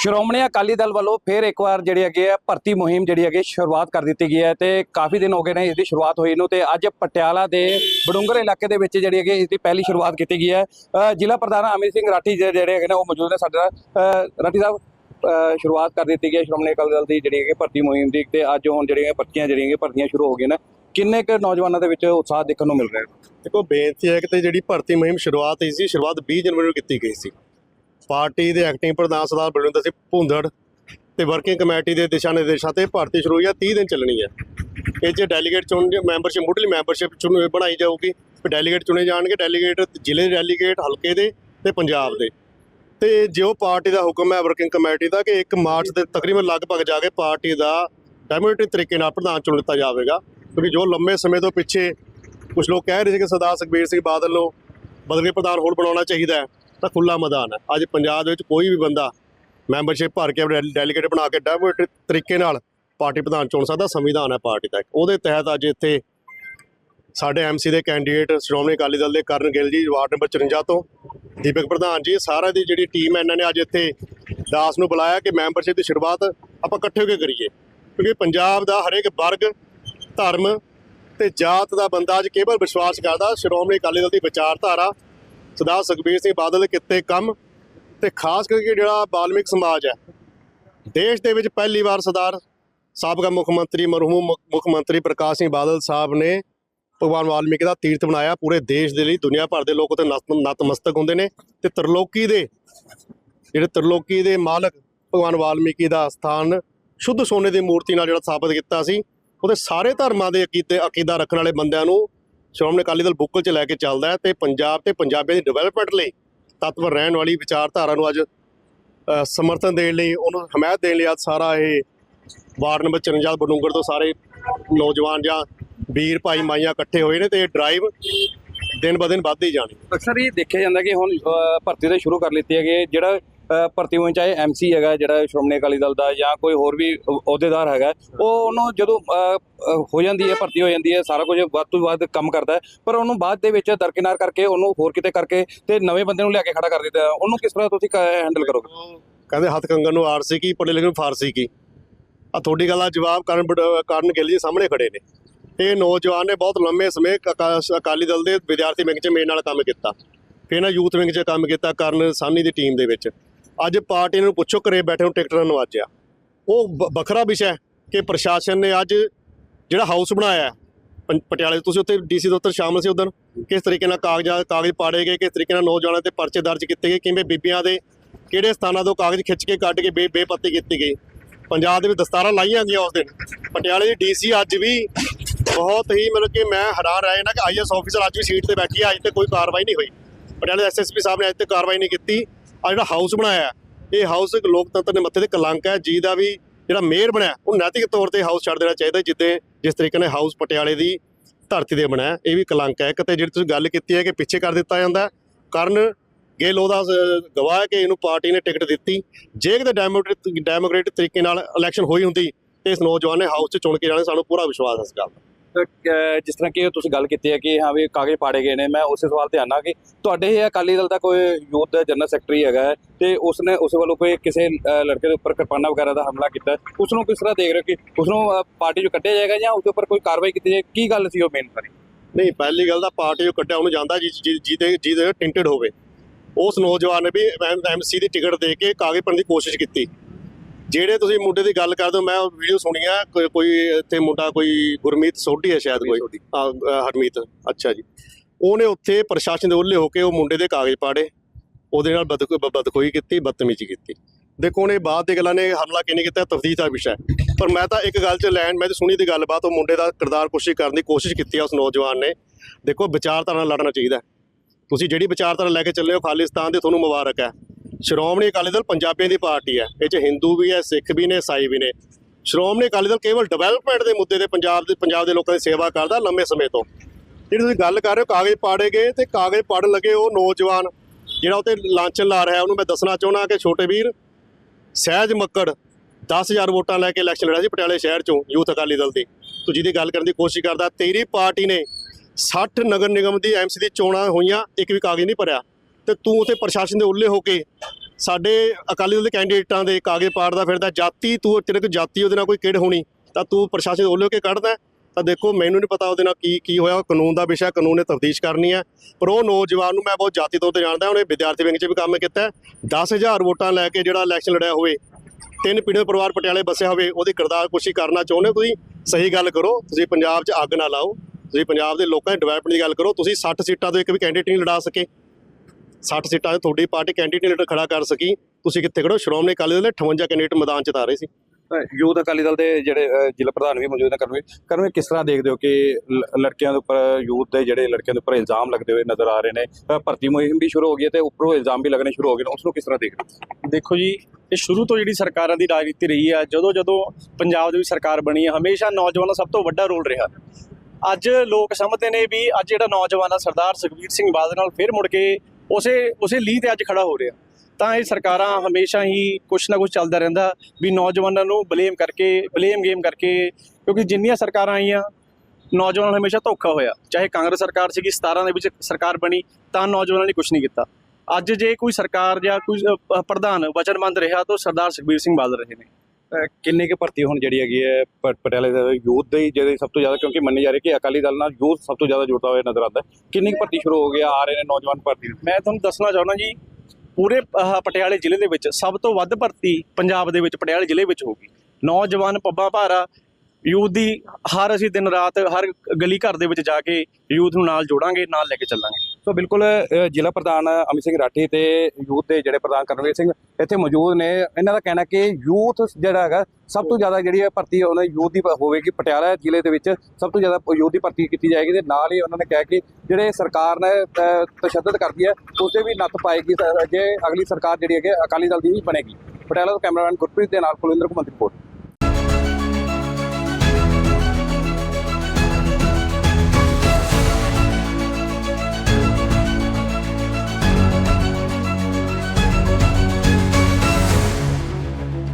ਸ਼੍ਰੋਮਣੀ ਅਕਾਲੀ ਦਲ ਵੱਲੋਂ ਫਿਰ ਇੱਕ ਵਾਰ ਜਿਹੜੀ ਹੈਗੀ ਹੈ ਭਰਤੀ ਮੁਹਿੰਮ ਜਿਹੜੀ ਹੈਗੀ ਸ਼ੁਰੂਆਤ ਕਰ ਦਿੱਤੀ ਗਈ ਹੈ ਤੇ ਕਾਫੀ ਦਿਨ ਹੋ ਗਏ ਨੇ ਇਸ ਦੀ ਸ਼ੁਰੂਆਤ ਹੋਈ ਨੂੰ ਤੇ ਅੱਜ ਪਟਿਆਲਾ ਦੇ ਬਡੂੰਗਰ ਇਲਾਕੇ ਦੇ ਵਿੱਚ ਜਿਹੜੀ ਹੈਗੀ ਇਸ ਦੀ ਪਹਿਲੀ ਸ਼ੁਰੂਆਤ ਕੀਤੀ ਗਈ ਹੈ। ਜ਼ਿਲ੍ਹਾ ਪ੍ਰਧਾਨ ਅਮਿਤ ਸਿੰਘ ਰਾਠੀ ਜਿਹੜੇ ਹੈਗੇ ਨੇ ਉਹ ਮੌਜੂਦ ਨੇ ਸਾਡੇ ਨਾਲ। ਰਾਠੀ ਸਾਹਿਬ ਸ਼ੁਰੂਆਤ ਕਰ ਦਿੱਤੀ ਗਈ ਹੈ ਸ਼੍ਰੋਮਣੀ ਅਕਾਲੀ ਦਲ ਦੀ ਜਿਹੜੀ ਹੈਗੀ ਭਰਤੀ ਮੁਹਿੰਮ ਦੀ ਤੇ ਅੱਜ ਹੁਣ ਜਿਹੜੀਆਂ ਪਰਚੀਆਂ ਜਿਹੜੀਆਂ ਭਰਤੀਆਂ ਸ਼ੁਰੂ ਹੋ ਗਈਆਂ ਨੇ। ਕਿੰਨੇ ਕੁ ਨੌਜਵਾਨਾਂ ਦੇ ਵਿੱਚ ਉਤਸ਼ਾਹ ਦੇਖਣ ਨੂੰ ਮਿਲ ਰਿਹਾ ਹੈ? ਦੇਖੋ, ਬੇਨਤੀ ਹੈ ਕਿ ਤੇ ਜਿਹੜੀ ਭਰਤੀ ਮੁਹਿੰਮ ਸ਼ੁਰੂਆਤ ਹੋਈ ਸੀ, ਸ਼ੁਰੂਆਤ 20 ਜਨਵਰੀ ਨੂੰ ਕੀਤੀ ਗਈ ਸੀ। ਪਾਰਟੀ ਦੇ ਐਕਟਿੰਗ ਪ੍ਰਧਾਨ ਸਰਦਾਰ ਬਲਵਿੰਦਰ ਸਿੰਘ ਭੁੰਦੜ ਤੇ ਵਰਕਿੰਗ ਕਮੇਟੀ ਦੇ ਦਿਸ਼ਾ ਨਿਰਦੇਸ਼ਾਂ ਤੇ ਭਰਤੀ ਸ਼ੁਰੂ ਹੋਈ ਹੈ 30 ਦਿਨ ਚੱਲਣੀ ਹੈ ਇਹ 'ਚ ਡੈਲੀਗੇਟ ਚੁਣ ਮੈਂਬਰਸ਼ਿਪ ਮੁੱਢਲੀ ਮੈਂਬਰਸ਼ਿਪ ਚੁਣ ਬਣਾਈ ਜਾਊਗੀ। ਡੈਲੀਗੇਟ ਚੁਣੇ ਜਾਣਗੇ ਡੈਲੀਗੇਟ ਜ਼ਿਲ੍ਹੇ ਦੇ ਡੈਲੀਗੇਟ ਹਲਕੇ ਦੇ ਤੇ ਪੰਜਾਬ ਦੇ। ਤੇ ਜੋ ਪਾਰਟੀ ਦਾ ਹੁਕਮ ਹੈ ਵਰਕਿੰਗ ਕਮੇਟੀ ਦਾ ਕਿ 1 ਮਾਰਚ ਦੇ ਤਕਰੀਬਨ ਲਗਭਗ ਜਾ ਕੇ ਪਾਰਟੀ ਦਾ ਡੈਮੋਕ੍ਰੇਟਿਕ ਤਰੀਕੇ ਨਾਲ ਪ੍ਰਧਾਨ ਚੁਣ ਲਿੱਤਾ ਜਾਵੇਗਾ। ਕਿਉਂਕਿ ਜੋ ਲੰਮੇ ਸਮੇਂ ਤੋਂ ਪਿੱਛੇ ਕੁਝ ਲੋਕ ਕਹਿ ਰਹੇ ਸੀ ਕਿ ਸਰਦਾਰ ਸੁਖਬੀਰ ਸਿੰਘ ਬਾਦਲ ਨੂੰ ਬਦਲੇ ਪ੍ਰਧਾਨ ਹੋਰ ਬਣਾਉਣਾ ਚਾਹੀਦਾ ਹੈ। ਤਾਂ ਖੁੱਲਾ ਮੈਦਾਨ ਹੈ। ਅੱਜ ਪੰਜਾਬ ਦੇ ਵਿੱਚ ਕੋਈ ਵੀ ਬੰਦਾ ਮੈਂਬਰਸ਼ਿਪ ਭਰ ਕੇ ਡੈਲੀਗੇਟ ਬਣਾ ਕੇ ਡੈਮੋਕ੍ਰੇਟਿਕ ਤਰੀਕੇ ਨਾਲ ਪਾਰਟੀ ਪ੍ਰਧਾਨ ਚੁਣ ਸਕਦਾ, ਸੰਵਿਧਾਨ ਹੈ ਪਾਰਟੀ ਦਾ ਉਹਦੇ ਤਹਿਤ ਅੱਜ ਇੱਥੇ ਸਾਡੇ ਐਮਸੀ ਦੇ ਕੈਂਡੀਡੇਟ ਸ਼੍ਰੋਮਣੀ ਅਕਾਲੀ ਦਲ ਦੇ ਕਰਨ ਗਿੱਲ ਜੀ, ਵਾਰਡ ਨੰਬਰ 54 ਤੋਂ, ਦੀਪਕ ਪ੍ਰਧਾਨ ਜੀ ਸਾਰਾ ਦੀ ਜਿਹੜੀ ਟੀਮ ਹੈ, ਇਹਨਾਂ ਨੇ ਅੱਜ ਇੱਥੇ ਦਾਸ ਨੂੰ ਬੁਲਾਇਆ ਕਿ ਮੈਂਬਰਸ਼ਿਪ ਦੀ ਸ਼ੁਰੂਆਤ ਆਪਾਂ ਇਕੱਠੇ ਹੋ ਕੇ ਕਰੀਏ। ਕਿਉਂਕਿ ਪੰਜਾਬ ਦਾ ਹਰੇਕ ਵਰਗ, ਧਰਮ ਤੇ ਜਾਤ ਦਾ ਬੰਦਾ ਅੱਜ ਕੇਵਲ ਵਿਸ਼ਵਾਸ ਕਰਦਾ, ਸ਼੍ਰੋਮਣੀ ਅਕਾਲੀ ਦਲ ਦੀ ਵਿਚਾਰਧਾਰਾ ਸਰਦਾਰ ਸੁਖਬੀਰ ਸਿੰਘ ਬਾਦਲ ਦੇ ਕਿੱਤੇ ਕੰਮ ਤੇ ਖਾਸ ਕਰਕੇ ਜਿਹੜਾ ਬਾਲਮਿਕ ਸਮਾਜ ਹੈ, ਦੇਸ਼ ਦੇ ਵਿੱਚ ਪਹਿਲੀ ਵਾਰ ਸਰਦਾਰ ਸਾਬਕਾ ਮੁੱਖ ਮੰਤਰੀ ਮਰਹੂਮ ਮੁੱਖ- ਮੰਤਰੀ ਪ੍ਰਕਾਸ਼ ਸਿੰਘ ਬਾਦਲ ਸਾਹਿਬ ਨੇ ਭਗਵਾਨ ਵਾਲਮੀਕੀ ਦਾ ਤੀਰਥ ਬਣਾਇਆ ਪੂਰੇ ਦੇਸ਼ ਦੇ ਲਈ, ਦੁਨੀਆ ਭਰ ਦੇ ਲੋਕ ਉੱਤੇ ਨਤ- ਨਤਮਸਤਕ ਹੁੰਦੇ ਨੇ ਤੇ ਤਰਲੋਕੀ ਦੇ, ਜਿਹੜੇ ਤਰਲੋਕੀ ਦੇ ਮਾਲਕ ਭਗਵਾਨ ਵਾਲਮੀਕੀ ਦਾ ਸਥਾਨ ਸ਼ੁੱਧ ਸੋਨੇ ਦੀ ਮੂਰਤੀ ਨਾਲ ਜਿਹੜਾ ਸਥਾਪਿਤ ਕੀਤਾ ਸੀ, ਉਹਦੇ ਸਾਰੇ ਧਰਮਾਂ ਦੇ ਅਕੀਦੇ ਅਕੀਦਾ ਰੱਖਣ ਵਾਲੇ ਬੰਦਿਆਂ ਨੂੰ ਸ਼੍ਰੋਮਣੀ ਅਕਾਲੀ ਦਲ ਬੁੱਕਲ 'ਚ ਲੈ ਕੇ ਚੱਲਦਾ ਹੈ ਤੇ ਪੰਜਾਬ ਤੇ ਪੰਜਾਬੀਆਂ ਦੀ ਡਿਵੈਲਪਮੈਂਟ ਲਈ ਤਤਪਰ ਰਹਿਣ ਵਾਲੀ ਵਿਚਾਰਧਾਰਾ ਨੂੰ ਅੱਜ ਸਮਰਥਨ ਦੇਣ ਲਈ, ਉਹਨੂੰ ਹਮਾਇਤ ਦੇਣ ਲਈ ਅੱਜ ਸਾਰਾ ਇਹ ਵਾਰਡ ਨੰਬਰ 54 ਬਡੂੰਗਰ ਤੋਂ ਸਾਰੇ ਨੌਜਵਾਨ ਜਾਂ ਵੀਰ ਭਾਈ ਮਾਈਆਂ ਇਕੱਠੇ ਹੋਏ ਨੇ ਤੇ ਇਹ ਡਰਾਈਵ ਦਿਨ ਬ ਦਿਨ ਵੱਧਦੀ ਜਾਣੀ ਅਕਸਰ ਇਹ ਦੇਖਿਆ ਜਾਂਦਾ ਕਿ ਹੁਣ ਭਰਤੀ ਦੇ ਸ਼ੁਰੂ ਕਰ ਲਿੱਤੀ ਹੈਗੇ ਜਿਹੜਾ ਭਰਤੀ ਹੋਣ ਚਾਹੇ ਐਮਸੀ ਹੈਗਾ ਜਿਹੜਾ ਸ਼੍ਰੋਮਣੀ ਅਕਾਲੀ ਦਲ ਦਾ ਜਾਂ ਕੋਈ ਹੋਰ ਵੀ ਅਹੁ- ਅਹੁਦੇਦਾਰ ਹੈਗਾ ਉਹ ਉਹਨੂੰ ਜਦੋਂ ਹੋ ਜਾਂਦੀ ਹੈ ਭਰਤੀ ਹੋ ਜਾਂਦੀ ਹੈ ਸਾਰਾ ਕੁਝ ਵੱਧ ਤੋਂ ਵੱਧ ਕੰਮ ਕਰਦਾ ਪਰ ਉਹਨੂੰ ਬਾਅਦ ਦੇ ਵਿੱਚ ਦਰਕਿਨਾਰ ਕਰਕੇ ਉਹਨੂੰ ਹੋਰ ਕਿਤੇ ਕਰਕੇ ਤੇ ਨਵੇਂ ਬੰਦੇ ਨੂੰ ਲਿਆ ਕੇ ਖੜਾ ਕਰ ਦਿੱਤਾ। ਉਹਨੂੰ ਕਿਸ ਤਰ੍ਹਾਂ ਤੁਸੀਂ ਹੈਂਡਲ ਕਰੋਗੇ? ਕਹਿੰਦੇ ਹੱਥ ਕੰਗਨ ਨੂੰ ਆਰਸੀ ਕੀ ਪੜੇ ਲਿਖੇ ਨੂੰ ਫਾਰਸੀ ਕੀ ਆ ਤੁਹਾਡੀ ਗੱਲ ਦਾ ਜਵਾਬ ਕਰਨ ਕਰਨ ਗਿੱਲ ਜੀ ਸਾਹਮਣੇ ਖੜੇ ਨੇ। ਇਹ ਨੌਜਵਾਨ ਨੇ ਬਹੁਤ ਲੰਮੇ ਸਮੇਂ ਅਕਾਲੀ ਦਲ ਦੇ ਵਿਦਿਆਰਥੀ ਵਿੰਗ 'ਚ ਮੇਰੇ ਨਾਲ ਕੰਮ ਕੀਤਾ। ਫਿਰ ਨਾ ਯੂਥ ਵਿੰਗ 'ਚ ਕੰਮ ਕੀਤਾ ਕਰਨ ਸਾਨੀ ਦੀ ਟੀਮ ਦੇ ਵਿੱਚ। ਅੱਜ ਪਾਰਟੀ ਨੂੰ ਪੁੱਛੋ ਘਰੇ ਬੈਠੇ ਨੂੰ ਟਿਕਟ ਨਵਾਜਿਆ ਉਹ ਬ- ਵੱਖਰਾ ਵਿਸ਼ਾ ਕਿ ਪ੍ਰਸ਼ਾਸਨ ਨੇ ਅੱਜ ਜਿਹੜਾ ਹਾਊਸ ਬਣਾਇਆ ਪੰ- ਪਟਿਆਲੇ 'ਚ, ਤੁਸੀਂ ਉੱਥੇ ਡੀਸੀ ਦਫ਼ਤਰ ਸ਼ਾਮਲ ਸੀ ਉਦੋਂ ਕਿਸ ਤਰੀਕੇ ਨਾਲ ਕਾਗਜ਼ਾਤ ਕਾਗਜ਼ ਪਾੜੇ ਗਏ ਕਿਸ ਤਰੀਕੇ ਨਾਲ ਨੌਜਵਾਨਾਂ ਤੇ ਪਰਚੇ ਦਰਜ ਕੀਤੇ ਗਏ ਕਿਵੇਂ ਬੀਬੀਆਂ ਦੇ ਕਿਹੜੇ ਸਥਾਨਾਂ ਤੋਂ ਕਾਗਜ਼ ਖਿੱਚ ਕੇ ਕੱਢ ਕੇ ਬੇ ਬੇਪੱਤੀ ਕੀਤੀ ਗਈ? ਪੰਜਾਬ ਦੇ ਵਿੱਚ ਦਸਤਾਰਾਂ ਲਾਈਆਂ ਗਈਆਂ ਉਸ ਦਿਨ। ਪਟਿਆਲੇ ਦੀ ਡੀਸੀ ਅੱਜ ਵੀ ਬਹੁਤ ਹੀ ਮਤਲਬ ਕਿ ਮੈਂ ਹੈਰਾਨ ਰਹਿ ਜਾਣਾ ਕਿ ਆਈਐਸ ਆਫੀਸਰ ਅੱਜ ਵੀ ਸੀਟ ਤੇ ਬੈਠੀ ਹੈ ਅੱਜ ਤੇ ਕੋਈ ਕਾਰਵਾਈ ਨਹੀਂ ਹੋਈ। ਪਟਿਆਲੇ ਐਸਐਸਪੀ ਸਾਹਿਬ ਨੇ ਅੱਜ ਤੱਕ ਕਾਰਵਾਈ ਨਹੀਂ ਕੀਤੀ। ਆ ਜਿਹੜਾ ਹਾਊਸ ਬਣਾਇਆ ਇਹ ਹਾਊਸ ਇੱਕ ਲੋਕਤੰਤਰ ਦੇ ਮੱਥੇ ਤੇ ਕਲੰਕ ਹੈ। ਜਿਹਦਾ ਵੀ ਜਿਹੜਾ ਮੇਅਰ ਬਣਿਆ ਉਹ ਨੈਤਿਕ ਤੌਰ ਤੇ ਹਾਊਸ ਛੱਡ ਦੇਣਾ ਚਾਹੀਦਾ, ਜਿੱਦੇ ਜਿਸ ਤਰੀਕੇ ਨਾਲ ਹਾਊਸ ਪਟਿਆਲੇ ਦੀ ਧਰਤੀ ਤੇ ਬਣਿਆ ਇਹ ਵੀ ਕਲੰਕ ਹੈ। ਕਿਤੇ ਜਿਹੜੀ ਤੁਸੀਂ ਗੱਲ ਕੀਤੀ ਹੈ ਕਿ ਪਿੱਛੇ ਕਰ ਦਿੱਤਾ ਜਾਂਦਾ ਕਰਨ ਗਿੱਲ ਉਹਦਾ ਗਵਾਹ ਹੈ ਕਿ ਇਹਨੂੰ ਪਾਰਟੀ ਨੇ ਟਿਕਟ ਦਿੱਤੀ। ਜੇ ਕਿਤੇ ਡੈਮੋਕ੍ਰੇਟ ਡੈਮੋਕ੍ਰੇਟਿਕ ਤਰੀਕੇ ਨਾਲ ਇਲੈਕਸ਼ਨ ਹੋਈ ਹੁੰਦੀ, ਤੇ ਇਸ ਨੌਜਵਾਨ ਨੇ ਹਾਊਸ 'ਚ ਚੁਣ ਕੇ ਜਾਣੇ, ਸਾਨੂੰ ਪੂਰਾ ਵਿਸ਼ਵਾਸ ਹੈ ਇਸ ਗੱਲ ਦਾ। ਜਿਸ ਤਰ੍ਹਾਂ ਕਿ ਤੁਸੀਂ ਗੱਲ ਕੀਤੀ ਹੈ ਕਿ ਹਾਂ ਵੀ ਕਾਗਜ਼ ਪਾੜੇ ਗਏ ਨੇ, ਮੈਂ ਉਸੇ ਸਵਾਲ ਤੇ ਆਨਾ ਕਿ ਤੁਹਾਡੇ ਇਹ ਅਕਾਲੀ ਦਲ ਦਾ ਕੋਈ ਯੂਥ ਦਾ ਜਨਰਲ ਸੈਕਟਰੀ ਹੈਗਾ ਹੈ ਤੇ ਉਸਨੇ ਉਸ ਵੱਲੋਂ ਕੋਈ ਕਿਸੇ ਲੜਕੇ ਦੇ ਉੱਪਰ ਕਿਰਪਾਨਾਂ ਵਗੈਰਾ ਦਾ ਹਮਲਾ ਕੀਤਾ ਹੈ। ਉਸ ਨੂੰ ਕਿਸ ਤਰ੍ਹਾਂ ਦੇਖ ਰਹੇ ਹੋ ਕਿ ਉਸ ਨੂੰ ਪਾਰਟੀ ਚੋਂ ਕੱਢਿਆ ਜਾਏਗਾ ਜਾਂ ਉਸ ਦੇ ਉੱਪਰ ਕੋਈ ਕਾਰਵਾਈ ਕੀਤੀ ਜਾਏ? ਕੀ ਗੱਲ ਸੀ ਉਹ ਮੇਨ ਸਾਰੀ ਨਹੀਂ, ਪਹਿਲੀ ਗੱਲ ਤਾਂ ਪਾਰਟੀ ਜੋ ਕੱਢਿਆ, ਉਹਨੂੰ ਜਾਂਦਾ ਜਿਹਦੇ ਜਿਹਦੇ ਟਿੰਟਡ ਹੋਵੇ। ਉਸ ਨੌਜਵਾਨ ਨੇ ਵੀ ਐਮਸੀ ਦੀ ਟਿਕਟ ਦੇ ਕੇ ਕਾਗਜ਼ ਭਰਨ ਦੀ ਕੋਸ਼ਿਸ਼ ਕੀਤੀ। ਜਿਹੜੇ ਤੁਸੀਂ ਮੁੰਡੇ ਦੀ ਗੱਲ ਕਰਦੇ ਹੋ ਮੈਂ ਉਹ ਵੀਡੀਓ ਸੁਣੀ ਆ ਕੋਈ- ਕੋਈ ਇੱਥੇ ਮੁੰਡਾ ਕੋਈ ਗੁਰਮੀਤ ਸੋਢੀ ਹੈ ਸ਼ਾਇਦ ਕੋਈ। ਹਾਂ, ਅ, ਹਰਮੀਤ ਅੱਛਾ ਜੀ। ਉਹਨੇ ਉੱਥੇ ਪ੍ਰਸ਼ਾਸਨ ਦੇ ਉੱਲੇ ਹੋ ਕੇ ਉਹ ਮੁੰਡੇ ਦੇ ਕਾਗਜ਼ ਪਾੜੇ ਉਹਦੇ ਨਾਲ ਬਦਕੋ ਬਦਖੋਈ ਕੀਤੀ ਬਦਤਮੀਜ਼ੀ ਕੀਤੀ। ਦੇਖੋ ਉਹਨੇ ਬਾਅਦ ਦੇ ਗੱਲਾਂ ਨੇ ਹਮਲਾ ਕਿਹਨੇ ਕੀਤਾ ਤਫਤੀਸ਼ ਦਾ ਵਿਸ਼ਾ ਹੈ। ਪਰ ਮੈਂ ਤਾਂ ਇੱਕ ਗੱਲ 'ਚ ਲੈਣ ਮੈਂ ਤਾਂ ਸੁਣੀ ਦੀ ਗੱਲਬਾਤ ਉਹ ਮੁੰਡੇ ਦਾ ਕਿਰਦਾਰ ਕੋਸ਼ਿਸ਼ ਕਰਨ ਦੀ ਕੋਸ਼ਿਸ਼ ਕੀਤੀ ਆ ਉਸ ਨੌਜਵਾਨ ਨੇ। ਦੇਖੋ ਵਿਚਾਰਧਾਰਾ ਨਾਲ ਲੜਨਾ ਚਾਹੀਦਾ ਹੈ। ਤੁਸੀਂ ਜਿਹੜੀ ਵਿਚਾਰਧਾਰਾ ਲੈ ਕੇ ਚੱਲੇ ਹੋ ਖਾਲਿਸਤਾਨ ਦੀ ਤੁਹਾਨੂੰ ਮੁਬਾਰਕ ਹੈ। ਸ਼੍ਰੋਮਣੀ ਅਕਾਲੀ ਦਲ ਪੰਜਾਬੀਆਂ ਦੀ ਪਾਰਟੀ ਹੈ, ਇਹ 'ਚ ਹਿੰਦੂ ਵੀ ਹੈ, ਸਿੱਖ ਵੀ ਨੇ ਈਸਾਈ ਵੀ ਨੇ। ਸ਼੍ਰੋਮਣੀ ਅਕਾਲੀ ਦਲ ਕੇਵਲ ਡਿਵੈਲਪਮੈਂਟ ਦੇ ਮੁੱਦੇ ਤੇ ਪੰਜਾਬ ਦੇ ਪੰਜਾਬ ਦੇ ਲੋਕਾਂ ਦੀ ਸੇਵਾ ਕਰਦਾ ਲੰਮੇ ਸਮੇਂ ਤੋਂ। ਜਿਹੜੀ ਤੁਸੀਂ ਗੱਲ ਕਰ ਰਹੇ ਹੋ, ਕਾਗਜ਼ ਪਾੜੇ ਗਏ ਤੇ ਕਾਗਜ਼ ਪਾੜਨ ਲੱਗੇ ਉਹ ਨੌਜਵਾਨ, ਜਿਹੜਾ ਉਤੇ ਲਾਂਛਨ ਲਾ ਰਿਹਾ, ਉਹਨੂੰ ਮੈਂ ਦੱਸਣਾ ਚਾਹੁੰਦਾ ਕਿ ਛੋਟੇ ਵੀਰ ਸਹਿਜ ਮੱਕੜ 10000 ਵੋਟਾਂ ਲੈ ਕੇ ਇਲੈਕਸ਼ਨ ਲੜਿਆ ਸੀ ਪਟਿਆਲੇ ਸ਼ਹਿਰ ਚੋਂ ਯੂਥ ਅਕਾਲੀ ਦਲ ਦੀ। ਤੂੰ ਜਿਹਦੀ ਗੱਲ ਕਰਨ ਦੀ ਕੋਸ਼ਿਸ਼ ਕਰਦਾ, ਤੇਰੀ ਪਾਰਟੀ ਨੇ 60 ਨਗਰ ਨਿਗਮ ਦੀ ਐਮਸੀ ਦੀ ਚੋਣਾਂ ਹੋਈਆਂ, ਇੱਕ ਵੀ ਕਾਗਜ਼ ਨਹੀਂ ਭਰਿਆ। ਤੇ ਤੂੰ ਉਥੇ ਪ੍ਰਸ਼ਾਸਨ ਦੇ ਉੱਲੇ ਹੋ ਕੇ ਸਾਡੇ ਅਕਾਲੀ ਦਲ ਦੇ ਕੈਂਡੀਡੇਟਾਂ ਦੇ ਕਾਗਜ਼ ਪਾੜਦਾ ਫਿਰਦਾ, ਜਾਤੀ ਤੂੰ ਤੇਰੇ ਕੋਈ ਜਾਤੀ, ਉਹਦੇ ਨਾਲ ਕੋਈ ਕਿਹੜ ਹੋਣੀ? ਤਾਂ ਤੂੰ ਪ੍ਰਸ਼ਾਸਨ ਦੇ ਉੱਲੇ ਹੋ ਕੇ ਕੱਢਦਾ। ਤਾਂ ਦੇਖੋ, ਮੈਨੂੰ ਨਹੀਂ ਪਤਾ ਉਹਦੇ ਨਾਲ ਕੀ ਕੀ ਹੋਇਆ ਉਹ ਕਾਨੂੰਨ ਦਾ ਵਿਸ਼ਾ, ਕਾਨੂੰਨ ਨੇ ਤਫਤੀਸ਼ ਕਰਨੀ ਹੈ ਪਰ ਉਹ ਨੌਜਵਾਨ ਨੂੰ ਮੈਂ ਬਹੁਤ ਜਾਤੀ ਤੌਰ ਤੇ ਜਾਣਦਾ, ਉਹਨੇ ਵਿਦਿਆਰਥੀ ਵਿੰਗ 'ਚ ਵੀ ਕੰਮ ਕੀਤਾ। ਹੈ। 10000 ਵੋਟਾਂ ਲੈ ਕੇ ਜਿਹੜਾ ਇਲੈਕਸ਼ਨ ਲੜਿਆ ਹੋਵੇ, ਤਿੰਨ ਪੀੜ੍ਹੀਆਂ ਪਰਿਵਾਰ ਪਟਿਆਲੇ ਬਸਿਆ ਹੋਵੇ, ਉਹਦੀ ਕਿਰਦਾਰ ਕੁਸ਼ੀ ਕਰਨਾ ਚਾਹੁੰਦੇ ਹੋ ਤੁਸੀਂ? ਸਹੀ ਗੱਲ ਕਰੋ, ਤੁਸੀਂ ਪੰਜਾਬ 'ਚ ਅੱਗ ਨਾ ਲਾਓ। ਤੁਸੀਂ ਪੰਜਾਬ ਦੇ ਲੋਕਾਂ ਦੀ ਡਿਵੈਲਪਮੈਂਟ ਦੀ ਗੱਲ ਕਰੋ, ਤੁਸੀਂ 60 ਸੀਟਾਂ ਤੋਂ ਇੱਕ ਵੀ ਕੈਂਡੀਡੇਟ ਨਹੀਂ ਲੜਾ ਸਕੇ। 60 ਸੀਟਾਂ 'ਤੇ ਤੁਹਾਡੀ ਪਾਰਟੀ ਕੈਂਡੀਡੇਟ ਖੜਾ ਕਰ ਸਕੀ। ਤੁਸੀਂ ਕਿੱਥੇ ਖੜੋ? ਸ਼੍ਰੋਮਣੀ ਅਕਾਲੀ ਦਲ ਦੇ 58 ਕੈਂਡੀਡੇਟ ਮੈਦਾਨ 'ਚ ਉਤਾਰੇ ਸੀ। ਯੂਥ ਅਕਾਲੀ ਦਲ ਦੇ ਜਿਹੜੇ ਜ਼ਿਲ੍ਹਾ ਪ੍ਰਧਾਨ ਵੀ ਮੌਜੂਦ ਨੇ ਕਰਨਵੇ ਕਰਨਵੇ ਕਿਸ ਤਰ੍ਹਾਂ ਦੇਖਦੇ ਹੋ ਕਿ ਲੜਕਿਆਂ ਦੇ ਉੱਪਰ ਯੂਥ ਦੇ ਜਿਹੜੇ ਲੜਕਿਆਂ ਦੇ ਉੱਪਰ ਇਲਜ਼ਾਮ ਲੱਗਦੇ ਹੋਏ ਨਜ਼ਰ ਆ ਰਹੇ ਨੇ? ਭਰਤੀ ਮੁਹਿੰਮ ਵੀ ਸ਼ੁਰੂ ਹੋ ਗਈ ਹੈ ਤੇ ਉੱਪਰੋਂ ਇਲਜ਼ਾਮ ਵੀ ਲੱਗਣੇ ਸ਼ੁਰੂ ਹੋ ਗਏ ਨੇ। ਉਸ ਨੂੰ ਕਿਸ ਤਰ੍ਹਾਂ ਦੇਖਦੇ ਹੋ? ਦੇਖੋ ਜੀ ਇਹ ਸ਼ੁਰੂ ਤੋਂ ਜਿਹੜੀ ਸਰਕਾਰਾਂ ਦੀ ਰਾਜਨੀਤੀ ਰਹੀ ਹੈ ਜਦੋਂ ਜਦੋਂ ਪੰਜਾਬ ਦੀ ਵੀ ਸਰਕਾਰ ਬਣੀ ਹੈ ਹਮੇਸ਼ਾ ਨੌਜਵਾਨਾਂ ਦਾ ਸਭ ਤੋਂ ਵੱਡਾ ਰੋਲ ਰਿਹਾ। ਅੱਜ ਲੋਕ ਸਮਝਦੇ ਨੇ ਵੀ ਅੱਜ ਜਿਹੜਾ ਨੌਜਵਾਨ ਆ ਸਰਦਾਰ ਸੁਖਬੀਰ ਸਿੰਘ ਬਾਦਲ ਨਾਲ ਫਿਰ ਮੁੜ ਕੇ ਉਸੇ ਉਸੇ ਲੀਹ ਤੇ ਅੱਜ ਖੜਾ ਹੋ ਰਿਹਾ। ਤਾਂ ਇਹ ਸਰਕਾਰਾਂ ਹਮੇਸ਼ਾ ਹੀ ਕੁਛ ਨਾ ਕੁਛ ਚੱਲਦਾ ਰਹਿੰਦਾ ਵੀ ਨੌਜਵਾਨਾਂ ਨੂੰ ਬਲੇਮ ਕਰਕੇ, ਬਲੇਮ ਗੇਮ ਕਰਕੇ, ਕਿਉਂਕਿ ਜਿੰਨੀਆਂ ਸਰਕਾਰਾਂ ਆਈਆਂ, ਨੌਜਵਾਨਾਂ ਹਮੇਸ਼ਾ ਧੋਖਾ ਹੋਇਆ। ਚਾਹੇ ਕਾਂਗਰਸ ਸਰਕਾਰ ਸੀਗੀ 17 ਦੇ ਵਿੱਚ ਸਰਕਾਰ ਬਣੀ, ਤਾਂ ਨੌਜਵਾਨਾਂ ਨੇ ਕੁਛ ਨਹੀਂ ਕੀਤਾ। ਅੱਜ ਜੇ ਕੋਈ ਸਰਕਾਰ ਜਾਂ ਕੋਈ ਪ੍ਰਧਾਨ ਵਚਨਬੰਦ ਰਿਹਾ, ਤਾਂ ਸਰਦਾਰ ਸੁਖਬੀਰ ਸਿੰਘ ਬਾਦਲ ਰਹੇ ਨੇ। ਕਿੰਨੀ ਕੁ ਭਰਤੀ ਹੁਣ ਜਿਹੜੀ ਹੈਗੀ ਹੈ ਪ- ਪਟਿਆਲੇ ਦੇ ਯੂਥ ਦੇ ਜਿਹੜੇ ਸਭ ਤੋਂ ਜ਼ਿਆਦਾ, ਕਿਉਂਕਿ ਮੰਨੀ ਜਾ ਰਹੀ ਕਿ ਅਕਾਲੀ ਦਲ ਨਾਲ ਯੂਥ ਸਭ ਤੋਂ ਜ਼ਿਆਦਾ ਜੁੜਦਾ ਹੋਇਆ ਨਜ਼ਰ ਆਉਂਦਾ ਹੈ। ਕਿੰਨੀ ਕੁ ਭਰਤੀ ਸ਼ੁਰੂ ਹੋ ਗਿਆ ਆ ਰਹੇ ਨੇ ਨੌਜਵਾਨ ਭਰਤੀ ਮੈਂ ਤੁਹਾਨੂੰ ਦੱਸਣਾ ਚਾਹੁੰਦਾ ਜੀ, ਪੂਰੇ ਆਹ ਪਟਿਆਲੇ ਜ਼ਿਲ੍ਹੇ ਦੇ ਵਿੱਚ ਸਭ ਤੋਂ ਵੱਧ ਭਰਤੀ ਪੰਜਾਬ ਦੇ ਵਿੱਚ ਪਟਿਆਲੇ ਜ਼ਿਲ੍ਹੇ ਵਿੱਚ ਹੋਊਗੀ ਨੌਜਵਾਨ ਪੱਬਾਂ ਭਾਰਾ, ਯੂਥ ਦੀ ਹਰ ਅਸੀਂ ਦਿਨ ਰਾਤ ਹਰ ਗਲੀ ਘਰ ਦੇ ਵਿੱਚ ਜਾ ਕੇ ਯੂਥ ਨੂੰ ਨਾਲ ਜੋੜਾਂਗੇ, ਨਾਲ ਲੈ ਕੇ ਚੱਲਾਂਗੇ। ਸੋ ਬਿਲਕੁਲ ਜ਼ਿਲ੍ਹਾ ਪ੍ਰਧਾਨ ਅਮਿਤ ਸਿੰਘ ਰਾਠੀ ਤੇ ਯੂਥ ਦੇ ਜਿਹੜੇ ਪ੍ਰਧਾਨ ਕਰਨਵੀਰ ਸਿੰਘ ਇੱਥੇ ਮੌਜੂਦ ਨੇ। ਇਹਨਾਂ ਦਾ ਕਹਿਣਾ ਕਿ ਯੂਥ ਜਿਹੜਾ ਹੈਗਾ, ਸਭ ਤੋਂ ਜ਼ਿਆਦਾ ਜਿਹੜੀ ਹੈ ਭਰਤੀ ਉਹਨਾਂ ਯੂਥ ਦੀ ਹੋਵੇਗੀ ਪਟਿਆਲਾ ਜ਼ਿਲ੍ਹੇ ਦੇ ਵਿੱਚ, ਸਭ ਤੋਂ ਜ਼ਿਆਦਾ ਯੂਥ ਦੀ ਭਰਤੀ ਕੀਤੀ ਜਾਏਗੀ ਤੇ ਨਾਲ ਹੀ ਉਹਨਾਂ ਨੇ ਕਿਹਾ ਕਿ ਜਿਹੜੇ ਸਰਕਾਰ ਨੇ ਤਸ਼ੱਦਦ ਕਰਦੀ ਹੈ, ਉਸ ਤੇ ਵੀ ਨੱਥ ਪਾਏਗੀ ਸ- ਜੇ ਅਗਲੀ ਸਰਕਾਰ ਜਿਹੜੀ ਹੈਗੀ ਅਕਾਲੀ ਦਲ ਦੀ ਹੀ ਬਣੇਗੀ। ਪਟਿਆਲਾ ਤੋਂ ਕੈਮਰਾਮੈਨ ਗੁਰਪ੍ਰੀਤ ਦੇ ਨਾਲ ਕੁਲਿੰਦਰ ਕੁਮਾਰ ਦੀ ਰਿਪੋਰਟ।